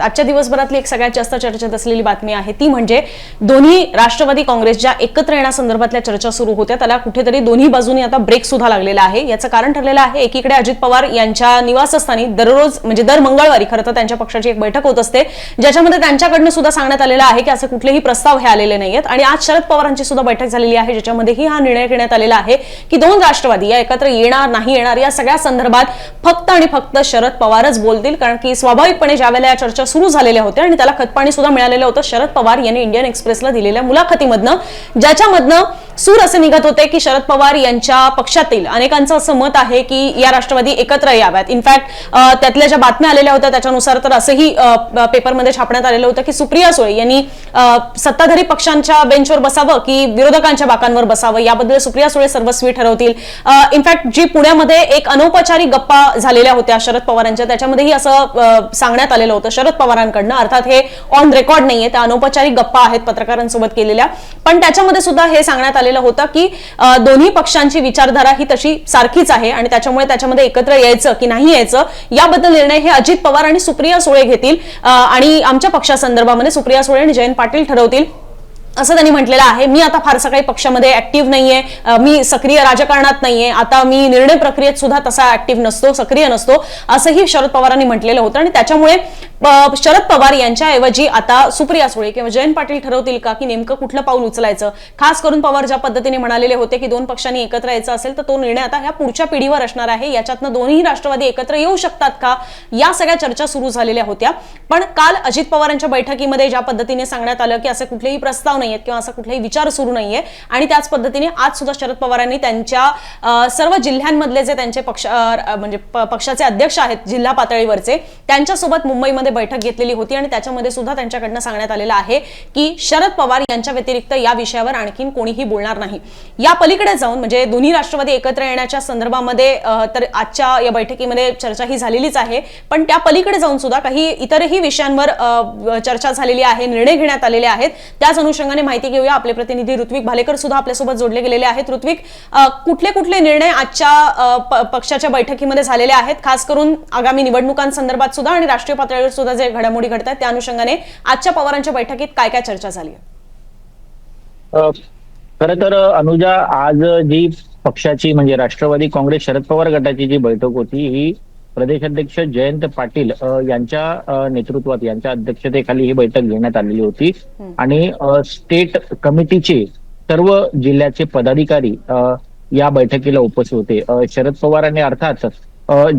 आजच्या दिवसभरातली एक सगळ्यात जास्त चर्चेत असलेली बातमी आहे ती म्हणजे दोन्ही राष्ट्रवादी काँग्रेसच्या एकत्र येण्यासंदर्भातल्या चर्चा सुरू होत्या. त्याला कुठेतरी दोन्ही बाजूनी आता ब्रेक सुद्धा लागलेला आहे. याचं कारण ठरलेलं आहे एकीकडे अजित पवार यांच्या निवासस्थानी दररोज म्हणजे दर मंगळवारी खरं तर त्यांच्या पक्षाची एक बैठक होत असते ज्याच्यामध्ये त्यांच्याकडनं सुद्धा सांगण्यात आलेलं आहे की असे कुठलेही प्रस्ताव हे आलेले नाहीयेत. आणि आज शरद पवारांची सुद्धा बैठक झालेली आहे ज्याच्यामध्येही हा निर्णय घेण्यात आलेला आहे की दोन राष्ट्रवादी या एकत्र येणार नाही येणार या सगळ्या संदर्भात फक्त आणि फक्त शरद पवारच बोलतील. कारण की स्वाभाविकपणे ज्या वेळेला या चर्चा सुरू झालेल्या होत्या आणि त्याला खतपाणी सुद्धा मिळालेलं होतं. शरद पवार यांनी इंडियन एक्सप्रेसला दिलेल्या मुलाखतीमधनं ज्याच्यामधनं सूर असे निघत होते की शरद पवार यांच्या पक्षातील अनेकांचं असं मत आहे की या राष्ट्रवादी एकत्र याव्यात. इनफॅक्ट त्यातल्या ज्या बातम्या आलेल्या होत्या त्याच्यानुसार तर असंही पेपरमध्ये छापण्यात आलेलं होतं की सुप्रिया सुळे यांनी सत्ताधारी पक्षांच्या बेंचवर बसावं की विरोधकांच्या बाकांवर बसावं याबद्दल सुप्रिया सुळे सर्वस्वी ठरवतील. इनफॅक्ट जी पुण्यामध्ये एक अनौपचारिक गप्पा झालेल्या होत्या शरद पवारांच्या त्याच्यामध्येही असं सांगण्यात आलेलं होतं शरद पवारांकडनं. अर्थात हे ऑन रेकॉर्ड नाहीये त्या अनौपचारिक गप्पा आहेत पत्रकारांसोबत केलेल्या. पण त्याच्यामध्ये सुद्धा हे सांगण्यात आलं आलेलं होतं की दोन्ही पक्षांची विचारधारा ही तशी सारखीच आहे आणि त्याच्यामुळे त्याच्यामध्ये एकत्र यायचं की नाही यायचं याबद्दल निर्णय हे अजित पवार आणि सुप्रिया सुळे घेतील. आणि आमच्या पक्षासंदर्भामध्ये सुप्रिया सुळे आणि जयंत पाटील ठरवतील. असं त्यांनी म्हटलेलं आहे. मी आता फारसं काही पक्षामध्ये ऍक्टिव्ह नाहीये. मी सक्रिय राजकारणात नाहीये. आता मी निर्णय प्रक्रियेत सुद्धा तसा ऍक्टिव्ह नसतो सक्रिय नसतो असंही शरद पवारांनी म्हटलेलं होतं. आणि त्याच्यामुळे शरद पवार यांच्याऐवजी आता सुप्रिया सुळे किंवा जयंत पाटील ठरवतील का? की नेमकं कुठलं पाऊल उचलायचं? खास करून पवार ज्या पद्धतीने म्हणालेले होते की दोन पक्षांनी एकत्र यायचं असेल तर तो निर्णय आता ह्या पुढच्या पिढीवर असणार आहे. याच्यातनं दोन्ही राष्ट्रवादी एकत्र येऊ शकतात का? या सगळ्या चर्चा सुरू झालेल्या होत्या. पण काल अजित पवारांच्या बैठकीमध्ये ज्या पद्धतीने सांगण्यात आलं की असे कुठलेही प्रस्ताव नाहीयेत किंवा असा कुठलाही विचार सुरू नाहीये. आणि त्याच पद्धतीने आज सुद्धा शरद पवारांनी त्यांच्या सर्व जिल्ह्यांमधले जे त्यांचे पक्ष म्हणजे पक्षाचे अध्यक्ष आहेत जिल्हा पातळीवरचे त्यांच्यासोबत मुंबईमध्ये बैठक घेतलेली होती आणि त्याच्यामध्ये सुद्धा त्यांच्याकडनं सांगण्यात आलेलं आहे की शरद पवार यांच्या व्यतिरिक्त या विषयावर आणखीन कोणीही बोलणार नाही. या पलीकडे जाऊन म्हणजे दोन्ही राष्ट्रवादी एकत्र येण्याच्या संदर्भामध्ये तर आजच्या या बैठकीमध्ये चर्चा ही झालेलीच आहे. पण त्या पलीकडे जाऊन सुद्धा काही इतरही विषयांवर अं, चर्चा झालेली आहे निर्णय घेण्यात आलेले आहेत. त्याच अनुषंगाने माहिती घेऊया. आपले प्रतिनिधी ऋत्विक भालेकर सुद्धा आपल्यासोबत जोडले गेलेले आहेत. ऋत्विक कुठले कुठले निर्णय आजच्या पक्षाच्या बैठकीमध्ये झालेले आहेत? खास करून आगामी निवडणुकांसंदर्भात सुद्धा आणि राष्ट्रीय पातळीवर सुद्धा जे घडामोडी घडत आहेत त्या अनुषंगाने आजच्या पवारांच्या बैठकीत काय काय चर्चा झाली आहे? खर तर अनुजा आज जी पक्षाची म्हणजे राष्ट्रवादी काँग्रेस शरद पवार गटाची जी बैठक होती ही प्रदेशाध्यक्ष जयंत पाटील यांच्या नेतृत्वात यांच्या अध्यक्षतेखाली ही बैठक घेण्यात आलेली होती. आणि स्टेट कमिटीचे सर्व जिल्ह्याचे पदाधिकारी या बैठकीला उपस्थित होते. शरद पवारांनी अर्थात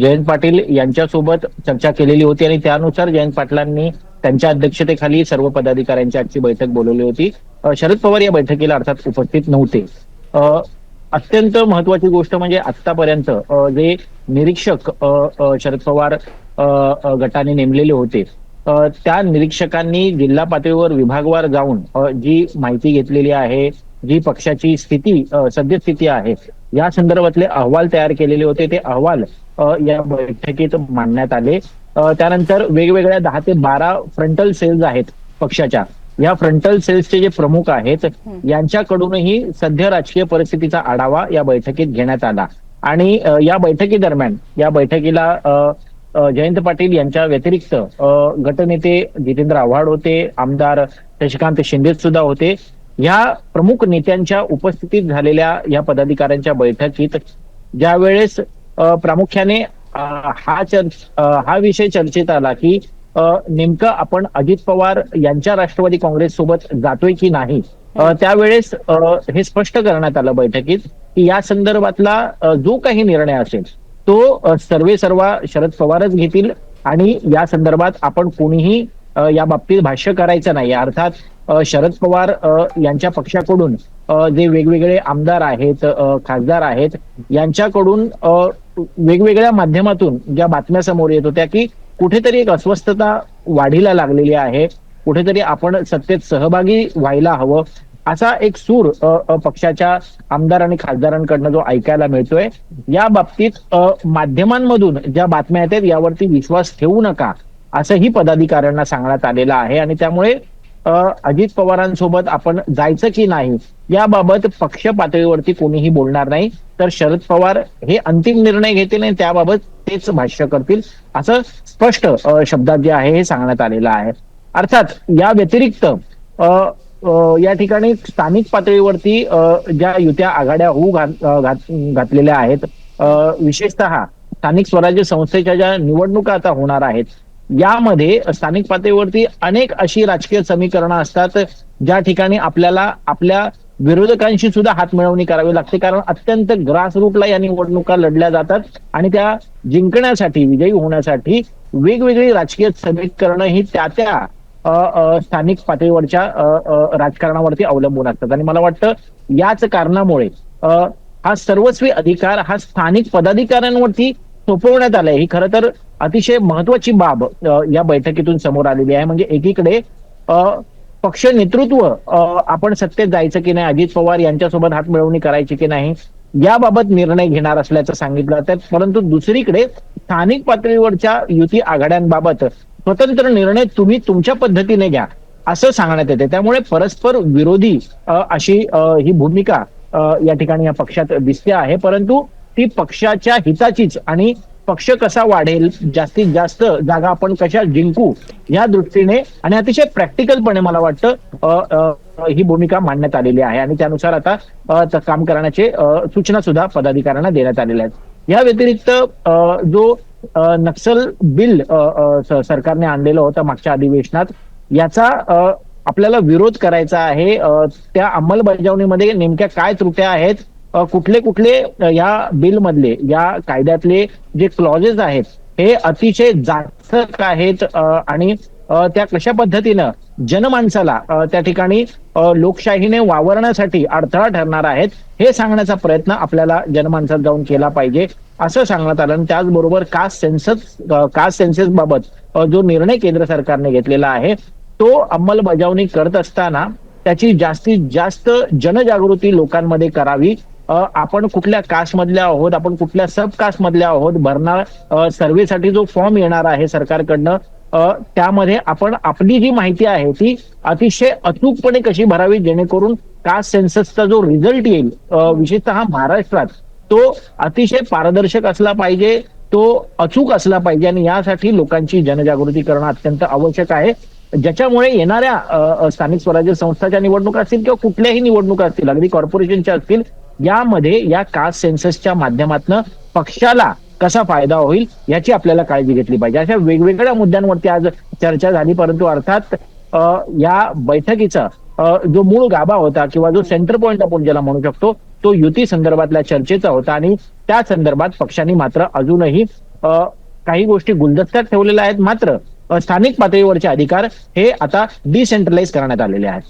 जयंत पाटील यांच्यासोबत चर्चा केलेली होती आणि त्यानुसार जयंत पाटलांनी त्यांच्या अध्यक्षतेखाली सर्व पदाधिकाऱ्यांची आजची बैठक बोलवली होती. शरद पवार या बैठकीला अर्थात उपस्थित नव्हते. अ, अत्यंत महत्वाची गोष्ट म्हणजे आतापर्यंत जे निरीक्षक शरद पवार गटाने नेमलेले होते त्या निरीक्षकांनी जिल्हा पातळीवर विभागवार जाऊन जी माहिती घेतलेली आहे जी पक्षाची स्थिती सद्यस्थिती आहे या संदर्भातले अहवाल तयार केलेले होते. ते अहवाल या बैठकीत मांडण्यात आले. त्यानंतर वेगवेगळ्या दहा ते बारा फ्रंटल सेल्स आहेत पक्षाच्या. या फ्रंटल सेल्सचे जे प्रमुख आहेत यांच्याकडूनही सध्या राजकीय परिस्थितीचा आढावा या बैठकीत घेण्यात आला. आणि या बैठकीदरम्यान या बैठकीला जयंत पाटील यांच्या व्यतिरिक्त गटनेते जितेंद्र आव्हाड होते आमदार शशिकांत शिंदे सुद्धा होते. या प्रमुख नेत्यांच्या उपस्थितीत झालेल्या या पदाधिकाऱ्यांच्या बैठकीत ज्या वेळेस अ, प्रामुख्याने अ, हा हा विषय चर्चेत आला की नेमकं आपण अजित पवार यांच्या राष्ट्रवादी काँग्रेस सोबत जातोय की नाही? त्यावेळेस हे स्पष्ट करण्यात आलं बैठकीत की या संदर्भातला जो काही निर्णय असेल तो सर्वे सर्वा शरद पवारच घेतील आणि या संदर्भात आपण कोणीही या बाबतीत भाष्य करायचं नाही. अर्थात शरद पवार यांच्या पक्षाकडून जे वेगवेगळे आमदार आहेत खासदार आहेत यांच्याकडून वेगवेगळ्या माध्यमातून ज्या बातम्या समोर येत होत्या की कुठेतरी एक अस्वस्थता वाढीला लागलेली आहे. कुठेतरी आपण सत्तेत सहभागी व्हायला हवं. असा एक सूर पक्षाच्या आमदार आणि खासदारांकडनं जो ऐकायला मिळतोय. या बाबतीत माध्यमांमधून ज्या बातम्या येतात यावरती विश्वास ठेवू नका असंही पदाधिकाऱ्यांना सांगण्यात आलेलं आहे. आणि त्यामुळे अजित पवारांसोबत आपण जायचं की नाही याबाबत पक्ष पातळीवरती कोणीही बोलणार नाही. तर शरद पवार हे अंतिम निर्णय घेतील आणि त्याबाबत तेच भाष्य करतील असं स्पष्ट शब्दात जे आहे हे सांगण्यात आलेलं आहे. अर्थात या व्यतिरिक्त या ठिकाणी स्थानिक पातळीवरती ज्या युत्या आघाड्या होऊ घात- घातलेल्या आहेत विशेषतः स्थानिक स्वराज्य संस्थेच्या ज्या निवडणुका आता होणार आहेत यामध्ये स्थानिक पातळीवरती अनेक अशी राजकीय समीकरणं असतात ज्या ठिकाणी आपल्याला आपल्या विरोधकांशी सुद्धा हात मिळवणी करावी लागते. कारण अत्यंत ग्रासरूटला या निवडणुका लढल्या जातात आणि त्या जिंकण्यासाठी विजयी होण्यासाठी वेगवेगळी राजकीय समीकरणं ही त्या त्या स्थानिक पातळीवरच्या राजकारणावरती अवलंबून असतात. आणि मला वाटतं याच कारणामुळे हा सर्वस्वी अधिकार हा स्थानिक पदाधिकाऱ्यांवरती सोपवण्यात आलंय. ही खरं तर अतिशय महत्वाची बाब या बैठकीतून समोर आलेली आहे. म्हणजे एकीकडे पक्ष नेतृत्व आपण सत्तेत जायचं की नाही अजित पवार यांच्यासोबत हात मिळवणी करायची की नाही याबाबत निर्णय घेणार असल्याचं सांगितलं जातं. परंतु दुसरीकडे स्थानिक पातळीवरच्या युती आघाड्यांबाबत स्वतंत्र निर्णय तुम्ही तुमच्या पद्धतीने घ्या असं सांगण्यात येते. त्यामुळे परस्पर विरोधी अशी ही भूमिका या ठिकाणी या पक्षात दिसते आहे. परंतु ती पक्षाच्या हिताचीच. आणि पक्ष कसा वाढेल जास्तीत जास्त जागा आपण कशा जिंकू या दृष्टीने आणि अतिशय प्रॅक्टिकलपणे मला वाटतं ही भूमिका मांडण्यात आलेली आहे. आणि त्यानुसार आता काम करण्याचे सूचना सुद्धा पदाधिकाऱ्यांना देण्यात आलेल्या आहेत. या व्यतिरिक्त जो नक्सल बिल सरकारने आणलेलं होतं मागच्या अधिवेशनात याचा आपल्याला विरोध करायचा आहे. त्या अंमलबजावणीमध्ये नेमक्या काय त्रुट्या आहेत कुठले कुठले या बिल मधले या कायद्यातले जे क्लॉजेस आहेत हे अतिशय जाचक आहेत आणि त्या कशा पद्धतीनं जनमानसाला त्या ठिकाणी लोकशाहीने वावरण्यासाठी अडथळा ठरणार आहेत हे सांगण्याचा प्रयत्न आपल्याला जनमानसात जाऊन केला पाहिजे असं सांगण्यात आलं. आणि त्याचबरोबर कास्ट सेन्सस कास्ट सेन्सेस बाबत जो निर्णय केंद्र सरकारने घेतलेला आहे तो अंमलबजावणी करत असताना त्याची जास्तीत जास्त जनजागृती लोकांमध्ये करावी आपण कुठल्या कास्ट मधल्या आहोत आपण कुठल्या सब कास्ट मधल्या आहोत भरणार अ, सर्वेसाठी जो फॉर्म येणार आहे सरकारकडनं त्यामध्ये आपण आपली जी माहिती आहे ती अतिशय अचूकपणे कशी भरावी जेणेकरून कास्ट सेन्ससचा जो रिझल्ट येईल विशेषतः महाराष्ट्रात तो अतिशय पारदर्शक असला पाहिजे तो अचूक असला पाहिजे आणि यासाठी लोकांची जनजागृती करणं अत्यंत आवश्यक आहे. ज्याच्यामुळे येणाऱ्या स्थानिक स्वराज्य संस्थाच्या निवडणुका असतील किंवा कुठल्याही निवडणुका असतील अगदी कॉर्पोरेशनच्या असतील यामध्ये या कास्ट सेन्ससच्या माध्यमातून पक्षाला कसा फायदा होईल याची आपल्याला काळजी घेतली पाहिजे. अशा वेगवेगळ्या मुद्द्यांवरती आज चर्चा झाली परंतु अर्थात या बैठकीचा जो मूळ गाभा होता किंवा जो सेंटर पॉईंट आपण ज्याला म्हणू शकतो तो युती संदर्भातल्या चर्चेचा होता आणि त्या संदर्भात पक्षांनी मात्र अजूनही अ, काही गोष्टी गुलदस्त्यात ठेवलेल्या आहेत. मात्र स्थानिक पातळीवरचे अधिकार हे आता डिसेंट्रलाइज करण्यात आलेले आहेत.